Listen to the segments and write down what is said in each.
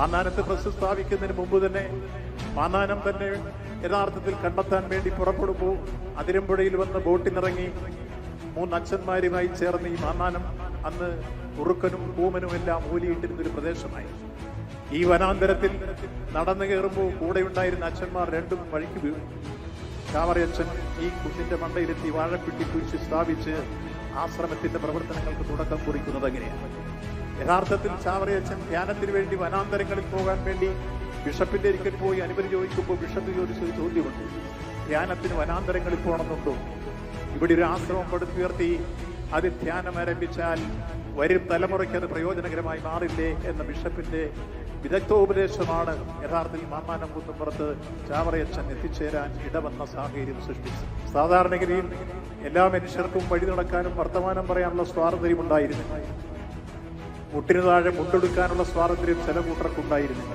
മാന്നാനത്ത് press സ്ഥാപിക്കുന്നതിന് മുമ്പ് തന്നെ മാന്നാനം തന്നെ യഥാർത്ഥത്തിൽ കണ്ടെത്താൻ വേണ്ടി പുറപ്പെടുമ്പോൾ അതിരമ്പുഴയിൽ വന്ന് ബോട്ടിനിറങ്ങി മൂന്ന് അച്ഛന്മാരുമായി ചേർന്ന് ഈ മാന്നാനം അന്ന് ഉറുക്കനും കൂമനും എല്ലാം ഓലിയിട്ടിരുന്ന ഒരു പ്രദേശമായി. ഈ വനാന്തരത്തിൽ നടന്നു കയറുമ്പോൾ കൂടെ ഉണ്ടായിരുന്ന അച്ഛന്മാർ രണ്ടും വഴിക്ക് വീണു ചാവറയച്ഛൻ ഈ കുന്നിന്റെ മണ്ടയിലെത്തി വാഴപ്പിട്ടി കുഴിച്ച് സ്ഥാപിച്ച് ആശ്രമത്തിന്റെ പ്രവർത്തനങ്ങൾക്ക് തുടക്കം കുറിക്കുന്നത് എങ്ങനെയാണ്? യഥാർത്ഥത്തിൽ ചാവറയച്ഛൻ ധ്യാനത്തിന് വേണ്ടി വനാന്തരങ്ങളിൽ പോകാൻ വേണ്ടി ബിഷപ്പിന്റെ ഇരിക്കൽ പോയി അനുമതി ചോദിക്കുമ്പോൾ ബിഷപ്പ് ചോദിച്ചൊരു ചോദ്യമുണ്ട്. ധ്യാനത്തിന് വനാന്തരങ്ങളിൽ പോകണമെന്നുണ്ടോ? ഇവിടെ ഒരു ആശ്രമം പടുത്തുയർത്തി അത് ധ്യാനം ആരംഭിച്ചാൽ വരും തലമുറയ്ക്ക് അത് പ്രയോജനകരമായി മാറില്ലേ എന്ന ബിഷപ്പിന്റെ വിദഗ്ധോപദേശമാണ് യഥാർത്ഥത്തിൽ മാമാനം കുന്നപ്പുറത്ത് ചാവറയച്ഛൻ എത്തിച്ചേരാൻ ഇടവന്ന സാഹചര്യം സൃഷ്ടിച്ചു സാധാരണഗതിയിൽ എല്ലാ മനുഷ്യർക്കും വഴി നടക്കാനും വർത്തമാനം പറയാനുള്ള സ്വാതന്ത്ര്യമുണ്ടായിരുന്നു. മുട്ടിനു താഴെ മുട്ടെടുക്കാനുള്ള സ്വാതന്ത്ര്യം ചില കൂട്ടർക്കുണ്ടായിരുന്നില്ല.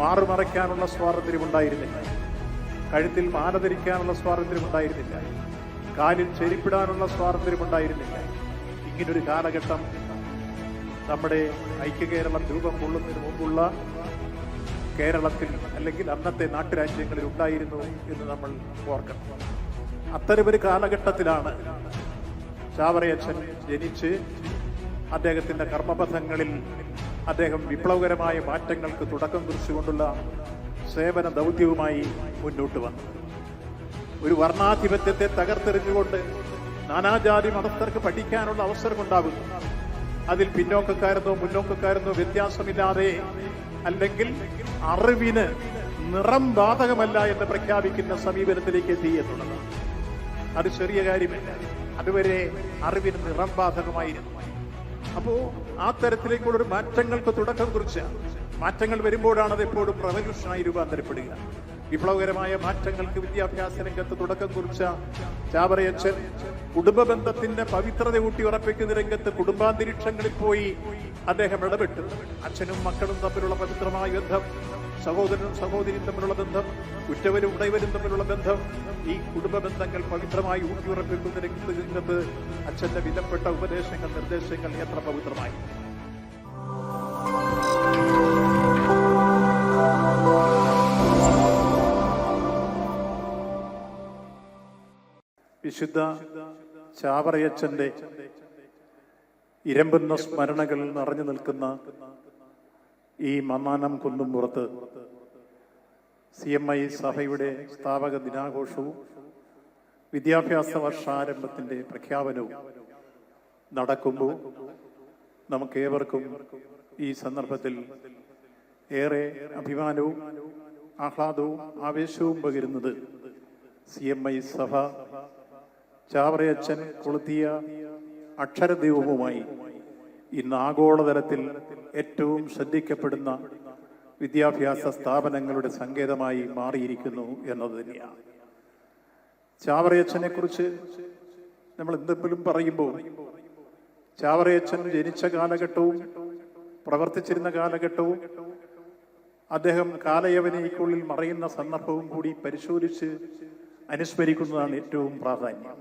മാറുമറയ്ക്കാനുള്ള സ്വാതന്ത്ര്യം ഉണ്ടായിരുന്നില്ല കഴുത്തിൽ മാല ധരിക്കാനുള്ള സ്വാതന്ത്ര്യം ഉണ്ടായിരുന്നില്ല കാലിൽ ചെരിപ്പിടാനുള്ള സ്വാതന്ത്ര്യം ഉണ്ടായിരുന്നില്ല ഇങ്ങനൊരു കാലഘട്ടം നമ്മുടെ ഐക്യ കേരളം രൂപം കൊള്ളുന്നതിന് മുമ്പുള്ള കേരളത്തിൽ അല്ലെങ്കിൽ അന്നത്തെ നാട്ടുരാജ്യങ്ങളിൽ ഉണ്ടായിരുന്നു എന്ന് നമ്മൾ ഓർക്കണം. അത്തരമൊരു കാലഘട്ടത്തിലാണ് ചാവറയച്ഛൻ ജനിച്ച് അദ്ദേഹത്തിന്റെ കർമ്മപഥങ്ങളിൽ അദ്ദേഹം വിപ്ലവകരമായ മാറ്റങ്ങൾക്ക് തുടക്കം കുറിച്ചുകൊണ്ടുള്ള സേവന ദൗത്യവുമായി മുന്നോട്ട് വന്നു. ഒരു വർണാധിപത്യത്തെ തകർത്തെറിഞ്ഞുകൊണ്ട് നാനാജാതി മതസ്ഥർക്ക് പഠിക്കാനുള്ള അവസരമുണ്ടാകുന്നു. അതിൽ പിന്നോക്കക്കാരെന്നോ മുന്നോക്കക്കാരെന്നോ വ്യത്യാസമില്ലാതെ അല്ലെങ്കിൽ അറിവിന് നിറം ബാധകമല്ല എന്ന് പ്രഖ്യാപിക്കുന്ന സമീപനത്തിലേക്ക് എത്തി എന്നുള്ളതാണ്. അത് ചെറിയ കാര്യമല്ല. അതുവരെ അറിവിന് നിറം ബാധകമായിരുന്നു. അപ്പോ ആ തരത്തിലേക്കുള്ള ഒരു മാറ്റങ്ങൾക്ക് തുടക്കം കുറിച്ച മാറ്റങ്ങൾ വരുമ്പോഴാണ് അത് എപ്പോഴും റവല്യൂഷനായി രൂപാന്തരപ്പെടുക. വിപ്ലവകരമായ മാറ്റങ്ങൾക്ക് വിദ്യാഭ്യാസ രംഗത്ത് തുടക്കം കുറിച്ച ചാവറയച്ചൻ കുടുംബ ബന്ധത്തിന്റെ പവിത്രത ഊട്ടി ഉറപ്പിക്കുന്ന രംഗത്ത് കുടുംബാന്തരീക്ഷങ്ങളിൽ പോയി അദ്ദേഹം ഇടപെട്ടു. അച്ഛനും മക്കളും തമ്മിലുള്ള പവിത്രമായ ബന്ധം സഹോദരനും സഹോദരിയും തമ്മിലുള്ള ബന്ധം ഉറ്റവരും ഉടയവരും തമ്മിലുള്ള ബന്ധം ഈ കുടുംബ ബന്ധങ്ങൾ പവിത്രമായി ഊട്ടിയുറപ്പിക്കുന്ന രംഗത്ത് അച്ഛന്റെ വിലപ്പെട്ട ഉപദേശങ്ങൾ നിർദ്ദേശങ്ങൾ എത്ര പവിത്രമായി. വിശുദ്ധ ചാവറയച്ചന്റെ ഇരമ്പുന്ന സ്മരണകളിൽ നിറഞ്ഞു നിൽക്കുന്ന ഈ മമ്മാനം കുന്നുംപുറത്ത് സി എം ഐ സഭയുടെ സ്ഥാപക ദിനാഘോഷവും വിദ്യാഭ്യാസ വർഷാരംഭത്തിന്റെ പ്രഖ്യാപനവും നടക്കുമ്പോൾ നമുക്കേവർക്കും ഈ സന്ദർഭത്തിൽ ഏറെ അഭിമാനവും ആഹ്ലാദവും ആവേശവും പകരുന്നത് സി എം ഐ സഭ ചാവറയച്ചൻ കൊളുത്തിയ അക്ഷരദൈവവുമായി ഇന്ന് ആഗോളതലത്തിൽ ഏറ്റവും ശ്രദ്ധിക്കപ്പെടുന്ന വിദ്യാഭ്യാസ സ്ഥാപനങ്ങളുടെ സങ്കേതമായി മാറിയിരിക്കുന്നു എന്നത് തന്നെയാണ്. ചാവറയച്ചനെ കുറിച്ച് നമ്മൾ എന്തെങ്കിലും പറയുമ്പോൾ ചാവറയച്ചൻ ജനിച്ച കാലഘട്ടവും പ്രവർത്തിച്ചിരുന്ന കാലഘട്ടവും അദ്ദേഹം കാലയവനയ്ക്കുള്ളിൽ മറയുന്ന സന്ദർഭവും കൂടി പരിശോധിച്ച് അനുസ്മരിക്കുന്നതാണ് ഏറ്റവും പ്രാധാന്യം.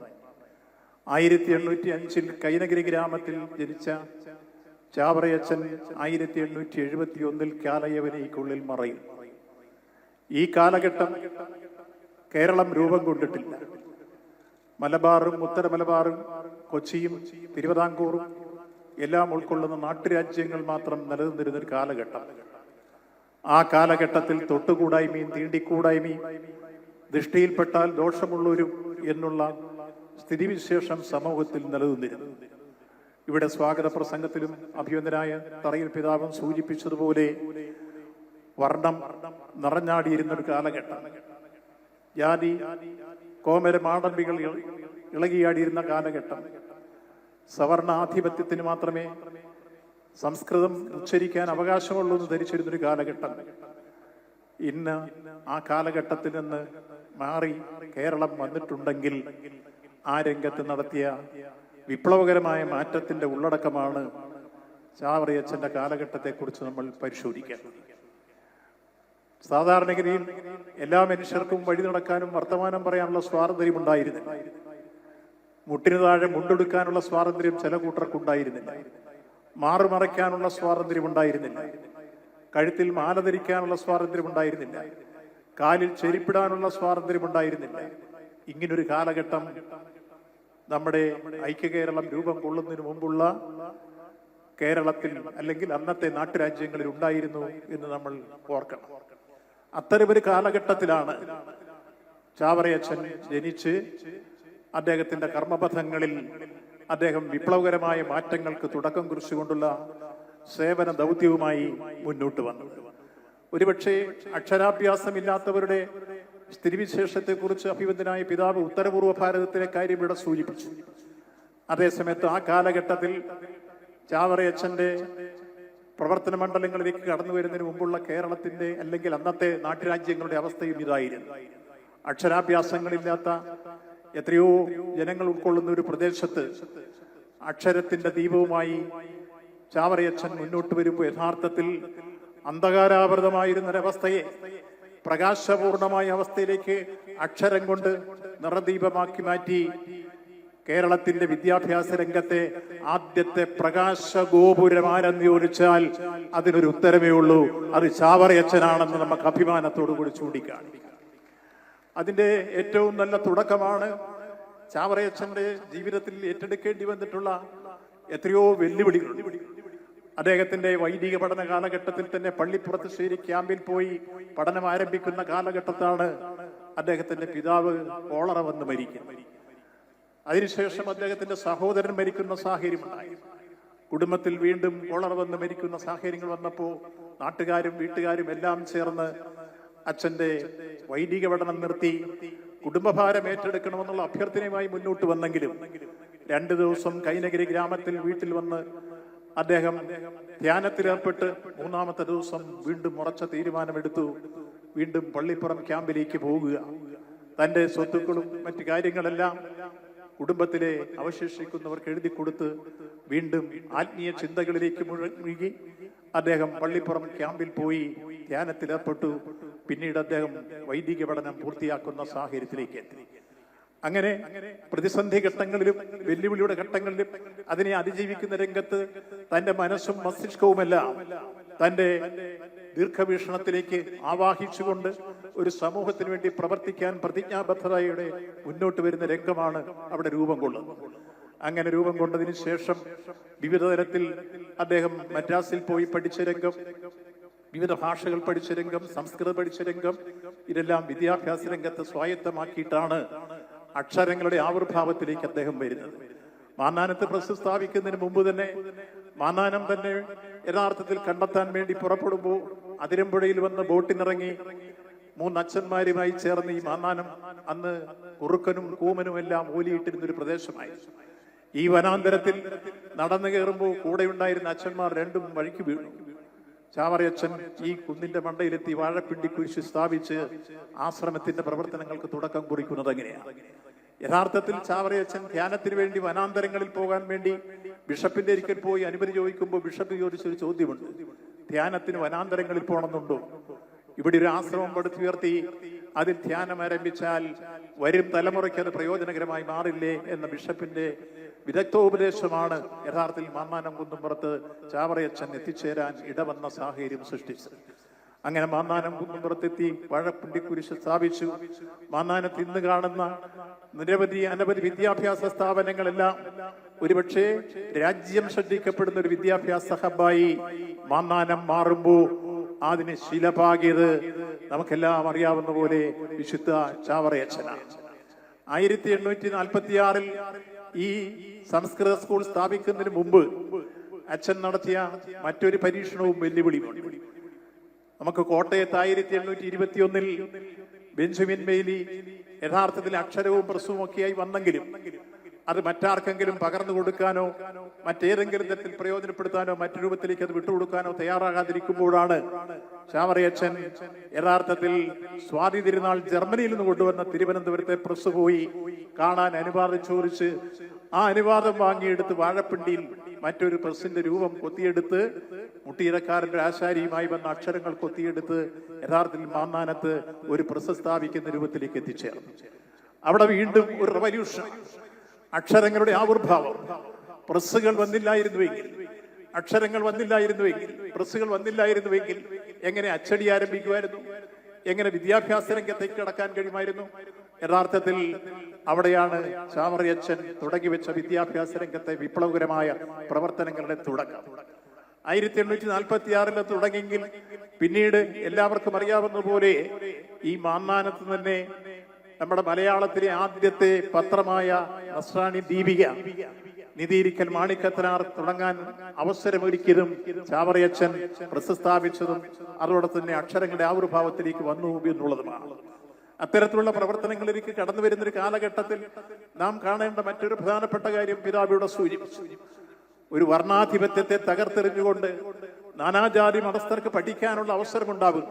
ആയിരത്തി എണ്ണൂറ്റി അഞ്ചിൽ കൈനഗിരി ഗ്രാമത്തിൽ ജനിച്ച ചാവറയച്ചൻ ആയിരത്തി എണ്ണൂറ്റി എഴുപത്തി ഒന്നിൽ കാലയവനയ്ക്കുള്ളിൽ മറയും. ഈ കാലഘട്ടം കേരളം രൂപം കൊണ്ടിട്ടില്ല. മലബാറും ഉത്തര മലബാറും കൊച്ചിയും തിരുവിതാംകൂറും എല്ലാം ഉൾക്കൊള്ളുന്ന നാട്ടുരാജ്യങ്ങൾ മാത്രം നിലനിന്നിരുന്ന ഒരു കാലഘട്ടം. ആ കാലഘട്ടത്തിൽ തൊട്ടുകൂടായ്മയും തീണ്ടിക്കൂടായ്മയും ദൃഷ്ടിയിൽപ്പെട്ടാൽ ദോഷമുള്ളൊരു എന്നുള്ള സ്ഥിതിവിശേഷം സമൂഹത്തിൽ നിലനിന്നിരുന്നു. ഇവിടെ സ്വാഗത പ്രസംഗത്തിലും അഭിനന്ദനായ തറയിൽ പിതാവും സൂചിപ്പിച്ചതുപോലെ വർണം നിറഞ്ഞാടിയിരുന്ന ഒരു കാലഘട്ടം. ജാതി കോമര മാടമ്പികൾ ഇളകിയാടിയിരുന്ന കാലഘട്ടം. സവർണാധിപത്യത്തിന് മാത്രമേ സംസ്കൃതം ഉച്ചരിക്കാൻ അവകാശമുള്ളൂ എന്ന് ധരിച്ചിരുന്നൊരു കാലഘട്ടം. ഇന്ന് ആ കാലഘട്ടത്തിൽ നിന്ന് മാറി കേരളം വന്നിട്ടുണ്ടെങ്കിൽ ആ രംഗത്ത് നടത്തിയ വിപ്ലവകരമായ മാറ്റത്തിന്റെ ഉള്ളടക്കമാണ് ചാവറിയച്ഛന്റെ കാലഘട്ടത്തെക്കുറിച്ച് നമ്മൾ പരിശോധിക്കുക. സാധാരണഗതിയിൽ എല്ലാ മനുഷ്യർക്കും വഴി നടക്കാനും വർത്തമാനം പറയാനുള്ള സ്വാതന്ത്ര്യം ഉണ്ടായിരുന്നില്ല. മുട്ടിനു താഴെ മുണ്ടെടുക്കാനുള്ള സ്വാതന്ത്ര്യം ചില കൂട്ടർക്കുണ്ടായിരുന്നില്ല മാറുമറയ്ക്കാനുള്ള സ്വാതന്ത്ര്യം ഉണ്ടായിരുന്നില്ല. കഴുത്തിൽ മാല ധരിക്കാനുള്ള സ്വാതന്ത്ര്യം ഉണ്ടായിരുന്നില്ല. കാലിൽ ചെരിപ്പിടാനുള്ള സ്വാതന്ത്ര്യം ഉണ്ടായിരുന്നില്ല. ഇങ്ങനൊരു കാലഘട്ടം നമ്മുടെ ഐക്യകേരളം രൂപം കൊള്ളുന്നതിന് മുമ്പുള്ള കേരളത്തിൽ അല്ലെങ്കിൽ അന്നത്തെ നാട്ടുരാജ്യങ്ങളിൽ ഉണ്ടായിരുന്നു എന്ന് നമ്മൾ ഓർക്കണം. അത്തരമൊരു കാലഘട്ടത്തിലാണ് ചാവറയച്ചൻ ജനിച്ച് അദ്ദേഹത്തിന്റെ കർമ്മപഥങ്ങളിൽ അദ്ദേഹം വിപ്ലവകരമായ മാറ്റങ്ങൾക്ക് തുടക്കം കുറിച്ചുകൊണ്ടുള്ള സേവന ദൗത്യവുമായി മുന്നോട്ട് വന്നു. ഒരുപക്ഷെ അക്ഷരാഭ്യാസമില്ലാത്തവരുടെ സ്ഥിതിവിശേഷത്തെക്കുറിച്ച് അഭിബന്ധനായ പിതാവ് ഉത്തരപൂർവ ഭാരതത്തിലെ കാര്യം ഇവിടെ സൂചിപ്പിച്ചു. അതേസമയത്ത് ആ കാലഘട്ടത്തിൽ ചാവറയച്ഛന്റെ പ്രവർത്തന മണ്ഡലങ്ങളിലേക്ക് കടന്നു വരുന്നതിന് മുമ്പുള്ള കേരളത്തിന്റെ അല്ലെങ്കിൽ അന്നത്തെ നാട്ടുരാജ്യങ്ങളുടെ അവസ്ഥയും ഇതായിരുന്നു. അക്ഷരാഭ്യാസങ്ങളില്ലാത്ത എത്രയോ ജനങ്ങൾ ഉൾക്കൊള്ളുന്ന ഒരു പ്രദേശത്ത് അക്ഷരത്തിന്റെ ദീപവുമായി ചാവറയച്ചൻ മുന്നോട്ട് വരുമ്പോൾ യഥാർത്ഥത്തിൽ അന്ധകാരാവൃതമായിരുന്ന ഒരവസ്ഥയെ പ്രകാശപൂർണമായ അവസ്ഥയിലേക്ക് അക്ഷരം കൊണ്ട് നിറദീപമാക്കി മാറ്റി കേരളത്തിന്റെ വിദ്യാഭ്യാസ രംഗത്തെ ആദ്യത്തെ പ്രകാശ ഗോപുരം ആരെന്ന് ചോദിച്ചാൽ അതിനൊരു ഉത്തരമേ ഉള്ളൂ. അത് ചാവറയച്ചനാണെന്ന് നമുക്ക് അഭിമാനത്തോടു കൂടി ചൂണ്ടിക്കാണിക്കാം. അതിന്റെ ഏറ്റവും നല്ല തുടക്കമാണ് ചാവറയച്ചന്റെ ജീവിതത്തിൽ ഏറ്റെടുക്കേണ്ടി വന്നിട്ടുള്ള എത്രയോ വെല്ലുവിളികൾ. അദ്ദേഹത്തിന്റെ വൈദിക പഠന കാലഘട്ടത്തിൽ തന്നെ പള്ളിപ്പുറത്ത് ശേരി ക്യാമ്പിൽ പോയി പഠനം ആരംഭിക്കുന്ന കാലഘട്ടത്താണ് അദ്ദേഹത്തിന്റെ പിതാവ് കോളറ വന്ന് മരിക്കുന്നത്. അതിനുശേഷം അദ്ദേഹത്തിന്റെ സഹോദരൻ മരിക്കുന്ന സാഹചര്യമുണ്ടായി. കുടുംബത്തിൽ വീണ്ടും കോളറ വന്ന് മരിക്കുന്ന സാഹചര്യങ്ങൾ വന്നപ്പോൾ നാട്ടുകാരും വീട്ടുകാരും എല്ലാം ചേർന്ന് അച്ഛന്റെ വൈദിക പഠനം നിർത്തി. കുടുംബഭാരം ഏറ്റെടുക്കണമെന്നുള്ള അഭ്യർത്ഥനയുമായി മുന്നോട്ട് വന്നെങ്കിലും രണ്ടു ദിവസം കൈനഗിരി ഗ്രാമത്തിൽ വീട്ടിൽ വന്ന് അദ്ദേഹം ധ്യാനത്തിലേർപ്പെട്ട് മൂന്നാമത്തെ ദിവസം വീണ്ടും ഉറച്ച തീരുമാനമെടുത്തു. വീണ്ടും പള്ളിപ്പുറം ക്യാമ്പിലേക്ക് പോവുക. തന്റെ സ്വത്തുക്കളും മറ്റു കാര്യങ്ങളെല്ലാം കുടുംബത്തിലെ അവശേഷിക്കുന്നവർക്ക് എഴുതി കൊടുത്ത് വീണ്ടും ആത്മീയ ചിന്തകളിലേക്ക് മുഴുകി അദ്ദേഹം പള്ളിപ്പുറം ക്യാമ്പിൽ പോയി ധ്യാനത്തിലേർപ്പെട്ടു. പിന്നീട് അദ്ദേഹം വൈദിക പഠനം പൂർത്തിയാക്കുന്ന സാഹചര്യത്തിലേക്ക് എത്തി. അങ്ങനെ പ്രതിസന്ധി ഘട്ടങ്ങളിലും വെല്ലുവിളിയുടെ ഘട്ടങ്ങളിലും അതിനെ അതിജീവിക്കുന്ന രംഗത്ത് തന്റെ മനസ്സും മസ്തിഷ്കവുമെല്ലാം തന്റെ ദീർഘവീക്ഷണത്തിലേക്ക് ആവാഹിച്ചുകൊണ്ട് ഒരു സമൂഹത്തിന് വേണ്ടി പ്രവർത്തിക്കാൻ പ്രതിജ്ഞാബദ്ധതയുടെ മുന്നോട്ട് വരുന്ന രംഗമാണ് അവിടെ രൂപം കൊള്ളുന്നത്. അങ്ങനെ രൂപം കൊണ്ടതിന് ശേഷം വിവിധ തരത്തിൽ അദ്ദേഹം മദ്രാസിൽ പോയി പഠിച്ച രംഗം വിവിധ ഭാഷകൾ പഠിച്ച രംഗം സംസ്കൃതം പഠിച്ച രംഗം ഇതെല്ലാം വിദ്യാഭ്യാസ രംഗത്ത് സ്വായത്തമാക്കിയിട്ടാണ് അക്ഷരങ്ങളുടെ ആവിർഭാവത്തിലേക്ക് അദ്ദേഹം വരുന്നത്. മാന്നാനത്ത് പ്രസ്താവിക്കുന്നതിന് മുമ്പ് തന്നെ മാന്നാനം തന്നെ യഥാർത്ഥത്തിൽ കണ്ടെത്താൻ വേണ്ടി പുറപ്പെടുമ്പോൾ അതിരമ്പുഴയിൽ വന്ന് ബോട്ടിനിറങ്ങി മൂന്നച്ഛന്മാരുമായി ചേർന്ന് ഈ മാന്നാനം അന്ന് കുറുക്കനും കൂമനും എല്ലാം ഓലിയിട്ടിരുന്ന ഒരു പ്രദേശമായി. ഈ വനാന്തരത്തിൽ നടന്നു കയറുമ്പോൾ കൂടെയുണ്ടായിരുന്ന അച്ഛന്മാർ രണ്ടും വഴിക്ക് വീണു. ചാവറയച്ഛൻ ഈ കുന്നിന്റെ മണ്ടയിലെത്തി വാഴപ്പിണ്ടി കുരിശ് സ്ഥാപിച്ച് ആശ്രമത്തിന്റെ പ്രവർത്തനങ്ങൾക്ക് തുടക്കം കുറിക്കുന്നത് എങ്ങനെയാണ് യഥാർത്ഥത്തിൽ ചാവറയച്ഛൻ ധ്യാനത്തിന് വേണ്ടി വനാന്തരങ്ങളിൽ പോകാൻ വേണ്ടി ബിഷപ്പിന്റെ ഒരിക്കൽ പോയി അനുമതി ചോദിക്കുമ്പോൾ ബിഷപ്പ് ചോദിച്ചൊരു ചോദ്യമുണ്ട്. ധ്യാനത്തിന് വനാന്തരങ്ങളിൽ പോകണമെന്നുണ്ടോ? ഇവിടെ ഒരു ആശ്രമം പടുത്തുയർത്തി അതിൽ ധ്യാനം ആരംഭിച്ചാൽ വരും തലമുറയ്ക്ക് അത് പ്രയോജനകരമായി മാറില്ലേ എന്ന ബിഷപ്പിന്റെ വിദഗ്ധോപദേശമാണ് യഥാർത്ഥത്തിൽ മാന്നാനം കുന്നുംപുറത്ത് ചാവറയച്ഛൻ എത്തിച്ചേരാൻ ഇടവന്ന സാഹചര്യം സൃഷ്ടിച്ചത്. അങ്ങനെ മാന്നാനം കുന്നുംപുറത്തെത്തി വാഴപ്പിണ്ടി കുരിശ് സ്ഥാപിച്ചു. മാന്നാനത്ത് ഇന്ന് കാണുന്ന നിരവധി അനവധി വിദ്യാഭ്യാസ സ്ഥാപനങ്ങളെല്ലാം ഒരുപക്ഷെ രാജ്യം ശ്രദ്ധിക്കപ്പെടുന്ന ഒരു വിദ്യാഭ്യാസ ഹബ്ബായി മാന്നാനം മാറുമ്പോൾ അതിന് ശിലപാകിയത് നമുക്കെല്ലാം അറിയാവുന്ന പോലെ വിശുദ്ധ ചാവറയച്ഛനാണ് ആയിരത്തി എണ്ണൂറ്റി നാൽപ്പത്തി ആറിൽ ഈ സംസ്കൃത സ്കൂൾ സ്ഥാപിക്കുന്നതിന് മുമ്പ് അച്ഛൻ നടത്തിയ മറ്റൊരു പരീക്ഷണവും വെല്ലുവിളിയുമുണ്ട്. നമുക്ക് കോട്ടയത്ത് ആയിരത്തി എണ്ണൂറ്റി ഇരുപത്തി ഒന്നിൽ ബെഞ്ചമിൻ മെയ്ലി യഥാർത്ഥത്തിൽ അക്ഷരവും പ്രസവും ഒക്കെയായി വന്നെങ്കിലും അത് മറ്റാർക്കെങ്കിലും പകർന്നു കൊടുക്കാനോ മറ്റേതെങ്കിലും തരത്തിൽ പ്രയോജനപ്പെടുത്താനോ മറ്റു രൂപത്തിലേക്ക് അത് വിട്ടുകൊടുക്കാനോ തയ്യാറാകാതിരിക്കുമ്പോഴാണ് ചാവറയച്ഛൻ യഥാർത്ഥത്തിൽ സ്വാതി തിരുനാൾ ജർമ്മനിയിൽ നിന്ന് കൊണ്ടുവന്ന തിരുവനന്തപുരത്തെ പ്രസ് പോയി കാണാൻ അനുവാദം ചോദിച്ച് ആ അനുവാദം വാങ്ങിയെടുത്ത് വാഴപ്പിണ്ടിയിൽ മറ്റൊരു പ്രസിന്റെ രൂപം കൊത്തിയെടുത്ത് മുട്ടിയിടക്കാരന്റെ ആശാരിയുമായി വന്ന അക്ഷരങ്ങൾ കൊത്തിയെടുത്ത് യഥാർത്ഥത്തിൽ മാന്നാനത്ത് ഒരു പ്രസ് സ്ഥാപിക്കുന്ന രൂപത്തിലേക്ക് എത്തിച്ചേർന്നു. അവിടെ വീണ്ടും ഒരു റവല്യൂഷൻ അക്ഷരങ്ങളുടെ ആവിർഭാവം. പ്രസ്സുകൾ വന്നില്ലായിരുന്നുവെങ്കിൽ അക്ഷരങ്ങൾ വന്നില്ലായിരുന്നുവെങ്കിൽ പ്രസ്സുകൾ വന്നില്ലായിരുന്നുവെങ്കിൽ എങ്ങനെ അച്ചടി ആരംഭിക്കുമായിരുന്നു? എങ്ങനെ വിദ്യാഭ്യാസ രംഗത്തേക്ക് കടക്കാൻ കഴിയുമായിരുന്നു? യഥാർത്ഥത്തിൽ അവിടെയാണ് ചാമറിയച്ചൻ തുടങ്ങി വെച്ച വിദ്യാഭ്യാസ രംഗത്തെ വിപ്ലവകരമായ പ്രവർത്തനങ്ങളുടെ തുടക്കം. ആയിരത്തി എണ്ണൂറ്റി നാൽപ്പത്തി ആറിൽ തുടങ്ങിയെങ്കിൽ പിന്നീട് എല്ലാവർക്കും അറിയാവുന്ന പോലെ ഈ മാന്നാനത്ത് തന്നെ നമ്മുടെ മലയാളത്തിലെ ആദ്യത്തെ പത്രമായ നസ്രാണി ദീപിക നിധിയിരിക്കൽ മാണിക്കത്തനാർ തുടങ്ങാൻ അവസരമൊരുക്കിയതും ചാവറയച്ചൻ പ്രസ്ഥാപിച്ചതും അതോടെ തന്നെ അക്ഷരങ്ങളുടെ ആവിർഭാവത്തിലേക്ക് വന്നു എന്നുള്ളതുമാണ്. അത്തരത്തിലുള്ള പ്രവർത്തനങ്ങളിലേക്ക് കടന്നു വരുന്ന ഒരു കാലഘട്ടത്തിൽ നാം കാണേണ്ട മറ്റൊരു പ്രധാനപ്പെട്ട കാര്യം പിതാവിയുടെ സൂചിപ്പിച്ചു ഒരു വർണാധിപത്യത്തെ തകർത്തെറിഞ്ഞുകൊണ്ട് നാനാജാതി മതസ്ഥർക്ക് പഠിക്കാനുള്ള അവസരമുണ്ടാകും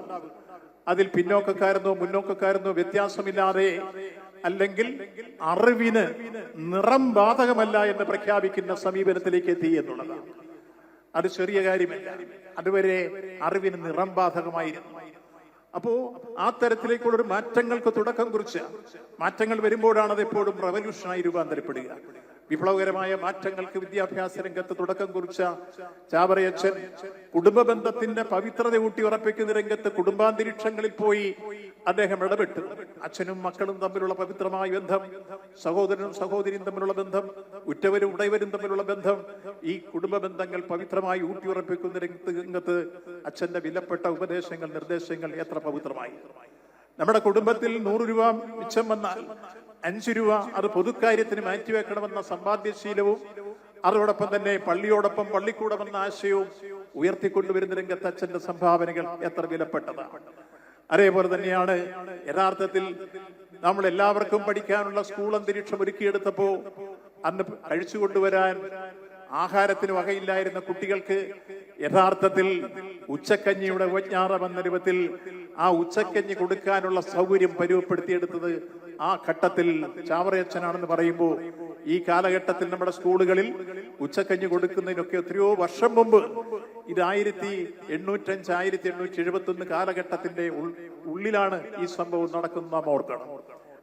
അതിൽ പിന്നോക്കക്കാരെന്നോ മുന്നോക്കക്കാരെന്നോ വ്യത്യാസമില്ലാതെ അല്ലെങ്കിൽ അറിവിന് നിറം ബാധകമല്ല എന്ന് പ്രഖ്യാപിക്കുന്ന സമീപനത്തിലേക്ക് എത്തി എന്നുള്ളതാണ്. അത് ചെറിയ കാര്യമല്ല. അതുവരെ അറിവിന് നിറം ബാധകമായിരുന്നു. അപ്പോ ആ തരത്തിലേക്കുള്ള ഒരു മാറ്റങ്ങൾക്ക് തുടക്കം കുറിച്ച് മാറ്റങ്ങൾ വരുമ്പോഴാണ് അത് എപ്പോഴും റവല്യൂഷനായി രൂപാന്തരപ്പെടുക. വിപ്ലവകരമായ മാറ്റങ്ങൾക്ക് വിദ്യാഭ്യാസ രംഗത്ത് തുടക്കം കുറിച്ച ചാവറയച്ചൻ കുടുംബ ബന്ധത്തിന്റെ പവിത്രത ഊട്ടി ഉറപ്പിക്കുന്ന രംഗത്ത് കുടുംബാന്തരീക്ഷങ്ങളിൽ പോയി അദ്ദേഹം ഇടപെട്ടു. അച്ഛനും മക്കളും തമ്മിലുള്ള പവിത്രമായ ബന്ധം സഹോദരനും സഹോദരിയും തമ്മിലുള്ള ബന്ധം ഉറ്റവരും ഉടയവരും തമ്മിലുള്ള ബന്ധം ഈ കുടുംബ ബന്ധങ്ങൾ പവിത്രമായി ഊട്ടിയുറപ്പിക്കുന്ന രംഗത്ത് രംഗത്ത് അച്ഛന്റെ വിലപ്പെട്ട ഉപദേശങ്ങൾ നിർദ്ദേശങ്ങൾ എത്ര പവിത്രമായി. നമ്മുടെ കുടുംബത്തിൽ നൂറ് രൂപ മിച്ചം വന്നാൽ അഞ്ചു രൂപ അത് പൊതുക്കാര്യത്തിന് മാറ്റിവെക്കണമെന്ന സമ്പാദ്യശീലവും അതോടൊപ്പം തന്നെ പള്ളിയോടൊപ്പം പള്ളിക്കൂടമെന്ന ആശയവും ഉയർത്തിക്കൊണ്ടുവരുന്ന രംഗത്ത് അച്ഛന്റെ സംഭാവനകൾ എത്ര വിലപ്പെട്ടതാണ് അതേപോലെ തന്നെയാണ് യഥാർത്ഥത്തിൽ നമ്മൾ എല്ലാവർക്കും പഠിക്കാനുള്ള സ്കൂൾ അന്തരീക്ഷം ഒരുക്കിയെടുത്തപ്പോ അന്ന് കഴിച്ചു കൊണ്ടുവരാൻ ആഹാരത്തിന് വകയില്ലായിരുന്ന കുട്ടികൾക്ക് യഥാർത്ഥത്തിൽ ഉച്ചക്കഞ്ഞിയുടെ ഉപജ്ഞാനം എന്ന രൂപത്തിൽ ആ ഉച്ചക്കഞ്ഞി കൊടുക്കാനുള്ള സൗകര്യം പരുവപ്പെടുത്തിയെടുത്തത് ആ ഘട്ടത്തിൽ ചാവറയച്ചനാണെന്ന് പറയുമ്പോൾ ഈ കാലഘട്ടത്തിൽ നമ്മുടെ സ്കൂളുകളിൽ ഉച്ചക്കഞ്ഞി കൊടുക്കുന്നതിനൊക്കെ എത്രയോ വർഷം മുമ്പ് ഇത് ആയിരത്തി എണ്ണൂറ്റഞ്ച് ആയിരത്തി എണ്ണൂറ്റി എഴുപത്തി ഒന്ന് കാലഘട്ടത്തിന്റെ ഉള്ളിലാണ് ഈ സംഭവം നടക്കുന്ന നാം ഓർക്കണം.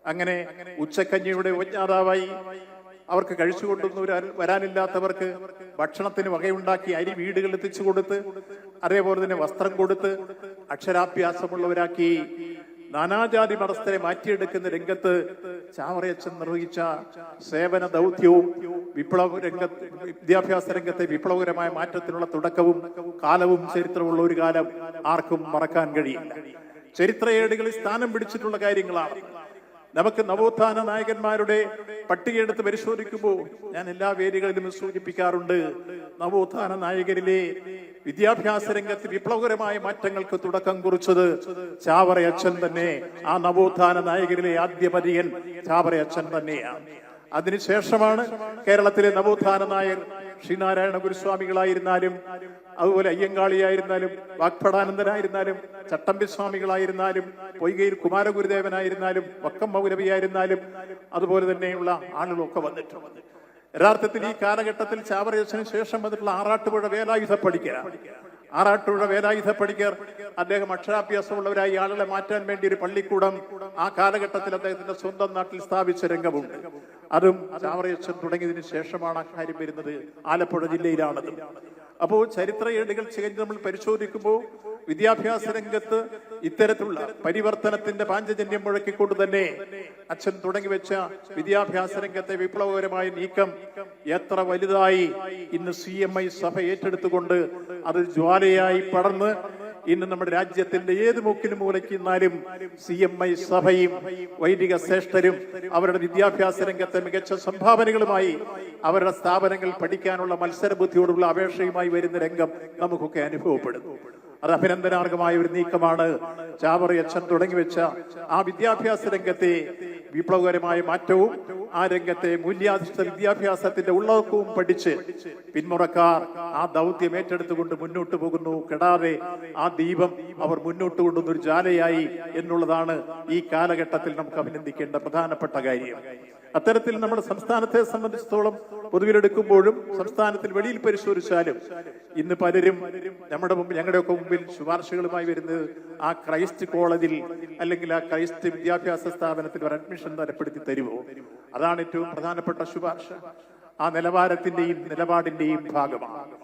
അങ്ങനെ ഉച്ചക്കഞ്ഞിയുടെ ഉപജ്ഞാതാവായി അവർക്ക് കഴിച്ചുകൊണ്ടൊന്നും വരാനില്ലാത്തവർക്ക് ഭക്ഷണത്തിന് വകയുണ്ടാക്കി അരി വീടുകളിൽ എത്തിച്ചു കൊടുത്ത് അതേപോലെ തന്നെ വസ്ത്രം കൊടുത്ത് അക്ഷരാഭ്യാസമുള്ളവരാക്കി നാനാജാതി മതസ്ഥരെ മാറ്റിയെടുക്കുന്ന രംഗത്ത് ചാവറയച്ചൻ നിർവഹിച്ച സേവന ദൗത്യവും വിപ്ലവ രംഗത്ത് വിദ്യാഭ്യാസ രംഗത്തെ വിപ്ലവകരമായ മാറ്റത്തിനുള്ള തുടക്കവും കാലവും ചരിത്രമുള്ള ഒരു കാലം ആർക്കും മറക്കാൻ കഴിയില്ല. ചരിത്ര ഏടുകളിൽ സ്ഥാനം പിടിച്ചിട്ടുള്ള കാര്യങ്ങളാണ്. നമുക്ക് നവോത്ഥാന നായകന്മാരുടെ പട്ടികയെടുത്ത് പരിശോധിക്കുമ്പോൾ ഞാൻ എല്ലാ വേദികളിലും സൂചിപ്പിക്കാറുണ്ട് നവോത്ഥാന നായകരിലെ വിദ്യാഭ്യാസ രംഗത്ത് വിപ്ലവകരമായ മാറ്റങ്ങൾക്ക് തുടക്കം കുറിച്ചത് ചാവറ അച്ഛൻ തന്നെ. ആ നവോത്ഥാന നായകരിലെ ആദ്യ പതിയൻ അച്ഛൻ തന്നെയാണ്. അതിനുശേഷമാണ് കേരളത്തിലെ നവോത്ഥാന നായർ ശ്രീനാരായണ ഗുരുസ്വാമികളായിരുന്നാലും അതുപോലെ അയ്യങ്കാളിയായിരുന്നാലും വാഗ്ഭടാനന്ദനായിരുന്നാലും ചട്ടമ്പി സ്വാമികളായിരുന്നാലും പൊയ്കയിൽ കുമാരഗുരുദേവനായിരുന്നാലും വക്കം മൗലവിയായിരുന്നാലും അതുപോലെ തന്നെയുള്ള ആളുകളൊക്കെ വന്നിട്ടുണ്ട്. യഥാർത്ഥത്തിൽ ഈ കാലഘട്ടത്തിൽ ചാവറയച്ചന് ശേഷം വന്നിട്ടുള്ള ആറാട്ടുപുഴ വേലായുധ പഠിക്കൽ ആറാട്ടുപുഴ വേലായുധ പഠിക്കർ അദ്ദേഹം അക്ഷരാഭ്യാസമുള്ളവരായി ആളുകളെ മാറ്റാൻ വേണ്ടി ഒരു പള്ളിക്കൂടം ആ കാലഘട്ടത്തിൽ അദ്ദേഹത്തിന്റെ സ്വന്തം നാട്ടിൽ സ്ഥാപിച്ച രംഗമുണ്ട്. അതും ചാവറയച്ചൻ തുടങ്ങിയതിനു ശേഷമാണ് ആ കാര്യം വരുന്നത് ആലപ്പുഴ ജില്ലയിലാണത്. അപ്പോൾ ചരിത്ര ഏടുകൾ ചെയ്ത് നമ്മൾ പരിശോധിക്കുമ്പോൾ വിദ്യാഭ്യാസ രംഗത്ത് ഇത്തരത്തിലുള്ള പരിവർത്തനത്തിന്റെ പാഞ്ചജന്യം മുഴക്കിക്കൊണ്ട് തന്നെ അച്ഛൻ തുടങ്ങി വെച്ച വിദ്യാഭ്യാസ രംഗത്തെ വിപ്ലവകരമായ നീക്കം എത്ര വലുതായി ഇന്ന് സി എം ഐ സഭ ഏറ്റെടുത്തുകൊണ്ട് അത് ജ്വാലയായി പടർന്ന് ഇന്ന് നമ്മുടെ രാജ്യത്തിന്റെ ഏത് മുക്കിലും മൂലയ്ക്കുന്നാലും സി എം ഐ സഭയും വൈദിക ശ്രേഷ്ഠരും അവരുടെ വിദ്യാഭ്യാസ രംഗത്തെ മികച്ച സംഭാവനകളുമായി അവരുടെ സ്ഥാപനങ്ങൾ പഠിക്കാനുള്ള മത്സരബുദ്ധിയോടുള്ള അപേക്ഷയുമായി വരുന്ന രംഗം നമുക്കൊക്കെ അനുഭവപ്പെടുന്നു. അത് അഭിനന്ദനാർഹമായ ഒരു നീക്കമാണ്. ചാവറി അച്ഛൻ തുടങ്ങി വെച്ച ആ വിദ്യാഭ്യാസ രംഗത്തെ വിപ്ലവകരമായ മാറ്റവും ആ രംഗത്തെ മൂല്യാധിഷ്ഠിത വിദ്യാഭ്യാസത്തിന്റെ ഉള്ളടക്കവും പഠിച്ച് പിന്മുറക്കാർ ആ ദൗത്യം ഏറ്റെടുത്തുകൊണ്ട് മുന്നോട്ട് പോകുന്നു. കെടാതെ ആ ദീപം അവർ മുന്നോട്ട് കൊണ്ടുവന്നൊരു ജാലയായി എന്നുള്ളതാണ് ഈ കാലഘട്ടത്തിൽ നമുക്ക് അഭിനന്ദിക്കേണ്ട പ്രധാനപ്പെട്ട കാര്യം. അത്തരത്തിൽ നമ്മുടെ സംസ്ഥാനത്തെ സംബന്ധിച്ചിടത്തോളം പൊതുവിലെടുക്കുമ്പോഴും സംസ്ഥാനത്തിൽ വെളിയിൽ പരിശോധിച്ചാലും ഇന്ന് പലരും നമ്മുടെ മുമ്പിൽ ഞങ്ങളുടെയൊക്കെ മുമ്പിൽ ശുപാർശകളുമായി വരുന്നത് ആ ക്രൈസ്റ്റ് കോളേജിൽ അല്ലെങ്കിൽ ആ ക്രൈസ്റ്റ് വിദ്യാഭ്യാസ സ്ഥാപനത്തിൽ ഒരു അഡ്മിഷൻ തരപ്പെടുത്തി തരുമോ? അതാണ് ഏറ്റവും പ്രധാനപ്പെട്ട ശുപാർശ. ആ നിലവാരത്തിന്റെയും നിലപാടിന്റെയും ഭാഗമാണ്.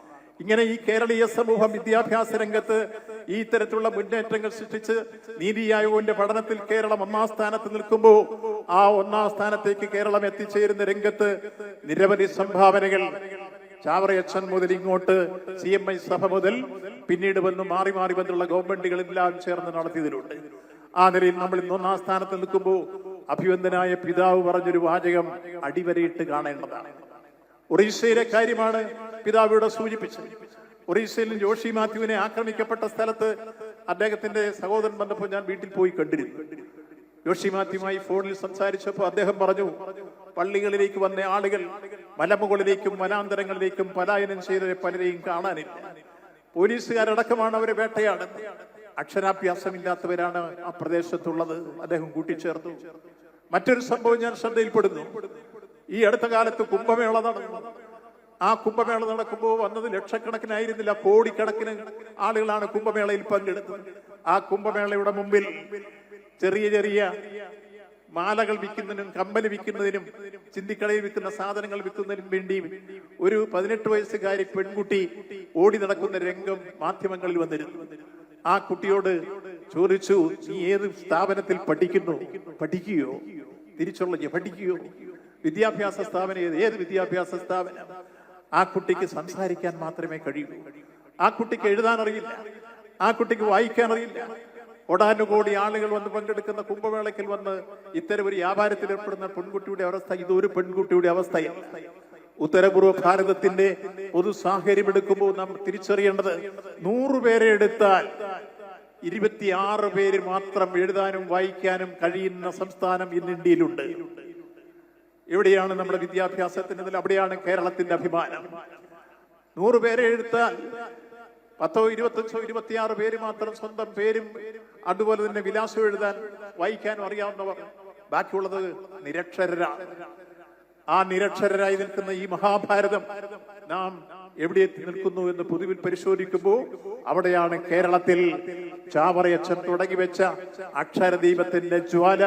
ഇങ്ങനെ ഈ കേരളീയ സമൂഹം വിദ്യാഭ്യാസ രംഗത്ത് ഈ തരത്തിലുള്ള മുന്നേറ്റങ്ങൾ സൃഷ്ടിച്ച് നീതി ആയോഗിന്റെ പഠനത്തിൽ കേരളം ഒന്നാം സ്ഥാനത്ത് നിൽക്കുമ്പോൾ ആ ഒന്നാം സ്ഥാനത്തേക്ക് കേരളം എത്തിച്ചേരുന്ന രംഗത്ത് നിരവധി സംഭാവനകൾ. ചാവറയച്ചൻ മുതൽ ഇങ്ങോട്ട് സി എം ഐ സഭ മുതൽ പിന്നീട് വന്ന് മാറി മാറി വന്നുള്ള ഗവൺമെന്റുകളെല്ലാം ചേർന്ന് നടത്തിയതിലുണ്ട്. ആ നിലയിൽ നമ്മൾ ഇന്ന് ഒന്നാം സ്ഥാനത്ത് നിൽക്കുമ്പോൾ അഭിവന്ദനായ പിതാവ് പറഞ്ഞൊരു വാചകം അടിവരയിട്ട് കാണേണ്ടതാണ്. ഒറീസയിലെ കാര്യമാണ് പിതാവ് ഇവിടെ സൂചിപ്പിച്ചത്. ഒറീസയിലും ജോഷി മാത്യുവിനെ ആക്രമിക്കപ്പെട്ട സ്ഥലത്ത് അദ്ദേഹത്തിന്റെ സഹോദരൻ വന്നപ്പോൾ ഞാൻ വീട്ടിൽ പോയി കണ്ടിരുന്നു. ജോഷി മാത്യുമായി ഫോണിൽ സംസാരിച്ചപ്പോൾ അദ്ദേഹം പറഞ്ഞു പള്ളികളിലേക്ക് വന്ന ആളുകൾ മലമുകളിലേക്കും വനാന്തരങ്ങളിലേക്കും പലായനം ചെയ്ത പലരെയും കാണാനില്ല. പോലീസുകാരടക്കമാണ് അവരെ വേട്ടയാടുന്നത്. അക്ഷരാഭ്യാസമില്ലാത്തവരാണ് ആ പ്രദേശത്തുള്ളത്. അദ്ദേഹം കൂട്ടിച്ചേർത്തു. മറ്റൊരു സംഭവം ഞാൻ ശ്രദ്ധയിൽപ്പെടുന്നു. ഈ അടുത്ത കാലത്ത് കുംഭമേള നടന്നു. ആ കുംഭമേള നടക്കുമ്പോൾ വന്നത് ലക്ഷക്കണക്കിനായിരുന്നില്ല കോടിക്കണക്കിന് ആളുകളാണ് കുംഭമേളയിൽ പങ്കെടുത്തത്. ആ കുംഭമേളയുടെ മുമ്പിൽ ചെറിയ ചെറിയ മാലകൾ വിൽക്കുന്നതിനും കമ്പൽ വിൽക്കുന്നതിനും ചിന്തിക്കളയിൽ വിൽക്കുന്ന സാധനങ്ങൾ വിൽക്കുന്നതിനും വേണ്ടി ഒരു പതിനെട്ട് വയസ്സുകാരി പെൺകുട്ടി ഓടി നടക്കുന്ന രംഗം മാധ്യമങ്ങളിൽ വന്നിരുന്നു. ആ കുട്ടിയോട് ചോദിച്ചു നീ ഏത് സ്ഥാപനത്തിൽ പഠിക്കുന്നു? പഠിക്കുകയോ? തിരിച്ചുള്ള പഠിക്കുകയോ. വിദ്യാഭ്യാസ സ്ഥാപനം ഏത്? ഏത് വിദ്യാഭ്യാസ സ്ഥാപനം? ആ കുട്ടിക്ക് സംസാരിക്കാൻ മാത്രമേ കഴിയൂ. ആ കുട്ടിക്ക് എഴുതാൻ അറിയില്ല. ആ കുട്ടിക്ക് വായിക്കാൻ അറിയില്ല. കോടാനുകോടി ആളുകൾ വന്ന് പങ്കെടുക്കുന്ന കുംഭമേളയ്ക്കിൽ വന്ന് ഇത്തരം ഒരു വ്യാപാരത്തിൽ ഏർപ്പെടുന്ന പെൺകുട്ടിയുടെ അവസ്ഥ ഇതൊരു പെൺകുട്ടിയുടെ അവസ്ഥയാണ് ഉത്തരപൂർവ ഭാരതത്തിന്റെ പൊതു സാഹചര്യം എടുക്കുമ്പോൾ നാം തിരിച്ചറിയേണ്ടത് നൂറുപേരെ എടുത്താൽ ഇരുപത്തിയാറ് പേര് മാത്രം എഴുതാനും വായിക്കാനും കഴിയുന്ന സംസ്ഥാനം ഇന്ന് ഇന്ത്യയിലുണ്ട്. എവിടെയാണ് നമ്മുടെ വിദ്യാഭ്യാസത്തിന്റെ അവിടെയാണ് കേരളത്തിന്റെ അഭിമാനം. നൂറ് പേരെ എഴുത്താൽ പത്തോ ഇരുപത്തഞ്ചോ ഇരുപത്തിയാറ് പേര് മാത്രം സ്വന്തം പേരും അതുപോലെ തന്നെ വിലാസം എഴുതാൻ വായിക്കാനും അറിയാവുന്നവർ. ബാക്കിയുള്ളത് നിരക്ഷരരാണ് ആ നിരക്ഷരരായി നിൽക്കുന്ന ഈ മഹാഭാരതം നാം എവിടെ എത്തി നിൽക്കുന്നു എന്ന് പൊതുവിൽ പരിശോധിക്കുമ്പോൾ അവിടെയാണ് കേരളത്തിൽ ചാവറയച്ചൻ തുടങ്ങി വെച്ച അക്ഷരദീപത്തിന്റെ ജ്വാല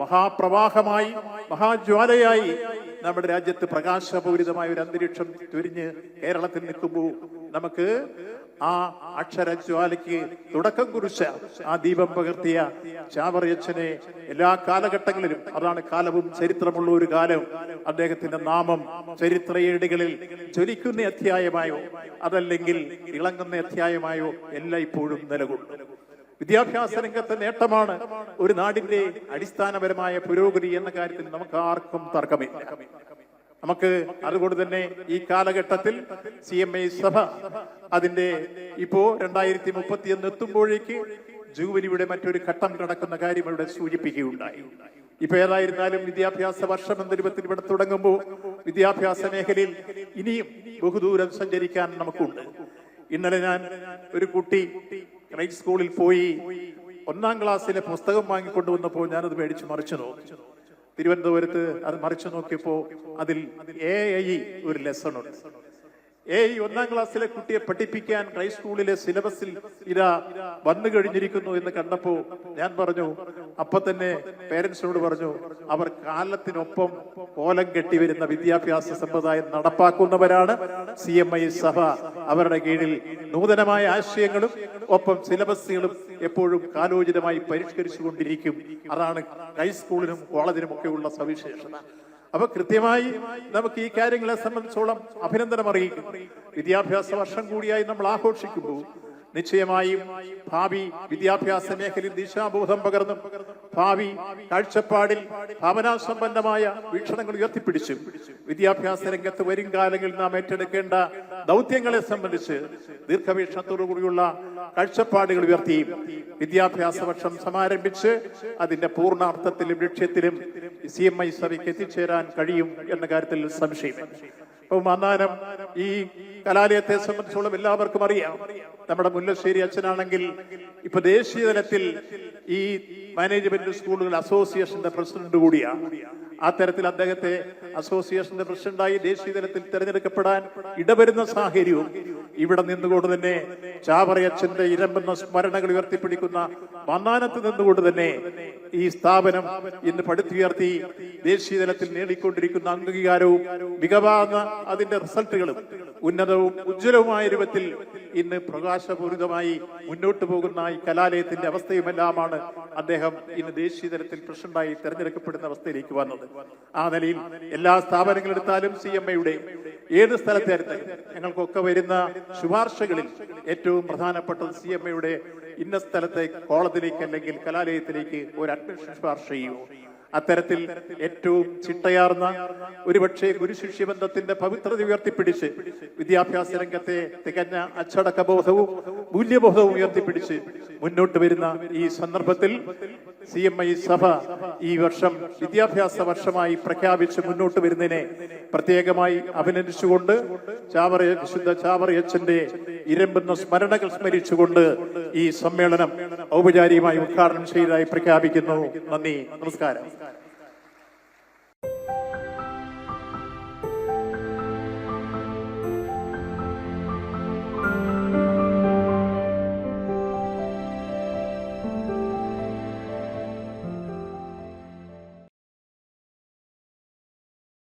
മഹാപ്രവാഹമായി മഹാജ്വാലയായി നമ്മുടെ രാജ്യത്ത് പ്രകാശപൂരിതമായ ഒരു അന്തരീക്ഷം ചൊരിഞ്ഞ് കേരളത്തിൽ നിൽക്കുമ്പോൾ നമുക്ക് ആ അക്ഷരജ്വാലയ്ക്ക് തുടക്കം കുറിച്ച ആ ദീപം പകർത്തിയ ചാവറിയച്ഛനെ എല്ലാ കാലഘട്ടങ്ങളിലും അതാണ് കാലവും ചരിത്രമുള്ള ഒരു കാലം അദ്ദേഹത്തിന്റെ നാമം ചരിത്ര ഏടുകളിൽ ജ്വലിക്കുന്ന അധ്യായമായോ അതല്ലെങ്കിൽ ഇളങ്ങുന്ന അധ്യായമായോ എല്ലാം ഇപ്പോഴും നിലകൊള്ളും. വിദ്യാഭ്യാസ രംഗത്തെ നേട്ടമാണ് ഒരു നാടിന്റെ അടിസ്ഥാനപരമായ പുരോഗതി എന്ന കാര്യത്തിൽ നമുക്ക് ആർക്കും തർക്കമില്ല. നമുക്ക് അതുകൊണ്ട് തന്നെ ഈ കാലഘട്ടത്തിൽ സി എം ഐ സഭ അതിന്റെ ഇപ്പോ രണ്ടായിരത്തി മുപ്പത്തിയൊന്ന് എത്തുമ്പോഴേക്ക് ജൂബിലിയുടെ മറ്റൊരു ഘട്ടം കടക്കുന്ന കാര്യം ഇവിടെ സൂചിപ്പിക്കുകയുണ്ടായി. ഇപ്പൊ ഏതായിരുന്നാലും വിദ്യാഭ്യാസ വർഷം എന്ന രൂപത്തിൽ ഇവിടെ തുടങ്ങുമ്പോൾ വിദ്യാഭ്യാസ മേഖലയിൽ ഇനിയും ബഹുദൂരം സഞ്ചരിക്കാൻ നമുക്കുണ്ട്. ഇന്നലെ ഞാൻ ഒരു കുട്ടി ക്രൈസ്റ്റ് സ്കൂളിൽ പോയി ഒന്നാം ക്ലാസ്സിലെ പുസ്തകം വാങ്ങിക്കൊണ്ടുവന്നപ്പോൾ ഞാനത് മേടിച്ച് മറിച്ചു നോക്കി. തിരുവനന്തപുരത്ത് അത് മറിച്ചു നോക്കിയപ്പോ അതിൽ എ ഐ ഒരു ലെസൺ ഉണ്ട് ഐ ഒന്നാം ക്ലാസ്സിലെ കുട്ടിയെ പഠിപ്പിക്കാൻ ഹൈസ്കൂളിലെ സിലബസിൽ ഇതാ വന്നു കഴിഞ്ഞിരിക്കുന്നു എന്ന് കണ്ടപ്പോ ഞാൻ പറഞ്ഞു അപ്പൊ തന്നെ പേരൻസിനോട് പറഞ്ഞു അവർ കാലത്തിനൊപ്പം കോലം കെട്ടി വരുന്ന വിദ്യാഭ്യാസ സമ്പ്രദായം നടപ്പാക്കുന്നവരാണ് സി എം ഐ സഭ. അവരുടെ കീഴിൽ നൂതനമായ ആശയങ്ങളും ഒപ്പം സിലബസുകളും എപ്പോഴും കാലോചിതമായി പരിഷ്കരിച്ചുകൊണ്ടിരിക്കും. അതാണ് ഹൈസ്കൂളിനും കോളേജിനും ഒക്കെയുള്ള സവിശേഷത. അപ്പൊ കൃത്യമായി നമുക്ക് ഈ കാര്യങ്ങളെ സംബന്ധിച്ചോളം അഭിനന്ദനം അറിയിക്കും. വിദ്യാഭ്യാസ വർഷം കൂടിയായി നമ്മൾ ആഘോഷിക്കുമ്പോൾ നിശ്ചയമായും ഭാവി വിദ്യാഭ്യാസ മേഖലയിൽ ദിശാബോധം പകർന്നും ഭാവി കാഴ്ചപ്പാടിൽ ഭാവനാസമ്പന്നമായ വീക്ഷണങ്ങൾ ഉയർത്തിപ്പിടിച്ചും വിദ്യാഭ്യാസ രംഗത്ത് വരും കാലങ്ങളിൽ നാം ഏറ്റെടുക്കേണ്ട ദൗത്യങ്ങളെ സംബന്ധിച്ച് ദീർഘവീക്ഷണത്തോടുകൂടിയുള്ള കാഴ്ചപ്പാടുകൾ ഉയർത്തിയും വിദ്യാഭ്യാസ വർഷം സമാരംഭിച്ച് അതിന്റെ പൂർണാർത്ഥത്തിലും ലക്ഷ്യത്തിലും സി എം ഐ സഭയ്ക്ക് എത്തിച്ചേരാൻ കഴിയും എന്ന കാര്യത്തിൽ സംശയം അപ്പോൾ മന്നാനം ഈ കലാലയത്തെ സംബന്ധിച്ചോളം എല്ലാവർക്കും അറിയാം. നമ്മുടെ മുല്ലശ്ശേരി അച്ഛനാണെങ്കിൽ ഇപ്പൊ ദേശീയ തലത്തിൽ ഈ മാനേജ്മെന്റ് സ്കൂളുകൾ അസോസിയേഷന്റെ പ്രസിഡന്റ് കൂടിയാണ് ആ തരത്തിൽ അദ്ദേഹത്തെ അസോസിയേഷന്റെ പ്രസിഡന്റായി ദേശീയ തലത്തിൽ തെരഞ്ഞെടുക്കപ്പെടാൻ ഇടവരുന്ന സാഹചര്യവും ഇവിടെ നിന്നുകൊണ്ട് തന്നെ ചാവറയച്ഛന്റെ ഇരമ്പെന്ന സ്മരണകൾ ഉയർത്തിപ്പിടിക്കുന്ന മന്നാനത്ത് നിന്നുകൊണ്ട് തന്നെ ഈ സ്ഥാപനം ഇന്ന് പടുത്തുയർത്തി ദേശീയ തലത്തിൽ നേടിക്കൊണ്ടിരിക്കുന്ന അംഗീകാരവും മികവാർന്ന അതിന്റെ റിസൾട്ടുകളും ഉന്നതവും ഉജ്ജ്വലവുമായ രൂപത്തിൽ ഇന്ന് പ്രകാശപൂരിതമായി മുന്നോട്ട് പോകുന്ന ഈ കലാലയത്തിന്റെ അവസ്ഥയുമെല്ലാമാണ് അദ്ദേഹം ഇന്ന് ദേശീയ തലത്തിൽ പ്രസിഡന്റായി തെരഞ്ഞെടുക്കപ്പെടുന്ന അവസ്ഥയിലേക്ക് വന്നത്. ആ നിലയിൽ എല്ലാ സ്ഥാപനങ്ങളെടുത്താലും സി എം എയുടെ ഏത് സ്ഥലത്തായിരുന്നാലും ഞങ്ങൾക്കൊക്കെ വരുന്ന ശുപാർശകളിൽ ഏറ്റവും പ്രധാനപ്പെട്ടത് സി എം ഐയുടെ ഇന്ന സ്ഥലത്തെ കോളത്തിലേക്ക് അല്ലെങ്കിൽ കലാലയത്തിലേക്ക് ഒരു അഡ്മിഷൻ ശുപാർശ ചെയ്യുമോ അത്തരത്തിൽ ഏറ്റവും ചിട്ടയാർന്ന ഒരുപക്ഷെ ഗുരുശിഷ്യ ബന്ധത്തിന്റെ പവിത്രത ഉയർത്തിപ്പിടിച്ച് വിദ്യാഭ്യാസ രംഗത്തെ തികഞ്ഞ അച്ചടക്ക ബോധവും മൂല്യബോധവും ഉയർത്തിപ്പിടിച്ച് മുന്നോട്ട് വരുന്ന ഈ സന്ദർഭത്തിൽ സി എം ഐ സഭ ഈ വർഷം വിദ്യാഭ്യാസ വർഷമായി പ്രഖ്യാപിച്ച് മുന്നോട്ട് വരുന്നതിനെ പ്രത്യേകമായി അഭിനന്ദിച്ചുകൊണ്ട് ചാവറ വിശുദ്ധ ചാവറയച്ചന്റെ ഇരമ്പുന്ന സ്മരണകൾ സ്മരിച്ചുകൊണ്ട് ഈ സമ്മേളനം ഔപചാരികമായി ഉദ്ഘാടനം ചെയ്തതായി പ്രഖ്യാപിക്കുന്നു. നന്ദി. നമസ്കാരം.